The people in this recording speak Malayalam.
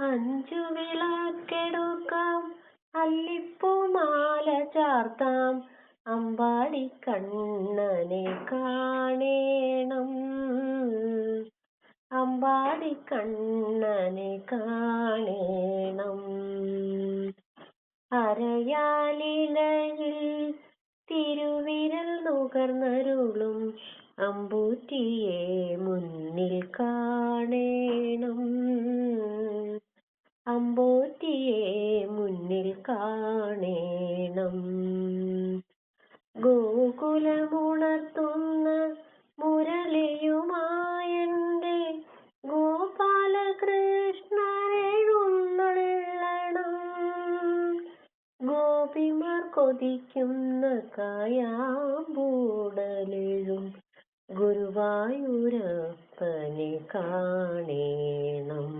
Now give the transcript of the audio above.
അഞ്ചു വിളക്കെടുക്കാം. അല്ലിപ്പൂമാല ചാർത്താം. അമ്പാടി കണ്ണനെ കാണേണം. അമ്പാടി കണ്ണനെ കാണേണം. അരയാലിലയിൽ തിരുവിരൽ നുകർന്നരുളും. അമ്പൂറ്റിയെ മുന്നിൽ കാണേണം. അമ്പോറ്റിയെ മുന്നിൽ കാണേണം. ഗോകുലമുണർത്തുന്ന മുരളിയുമായന്റെ ഗോപാലകൃഷ്ണനെഴുന്നള്ളണം. ഗോപിമാർ കൊതിക്കുന്ന കായാമ്പൂടലും ഗുരുവായൂരപ്പനെ കാണേണം.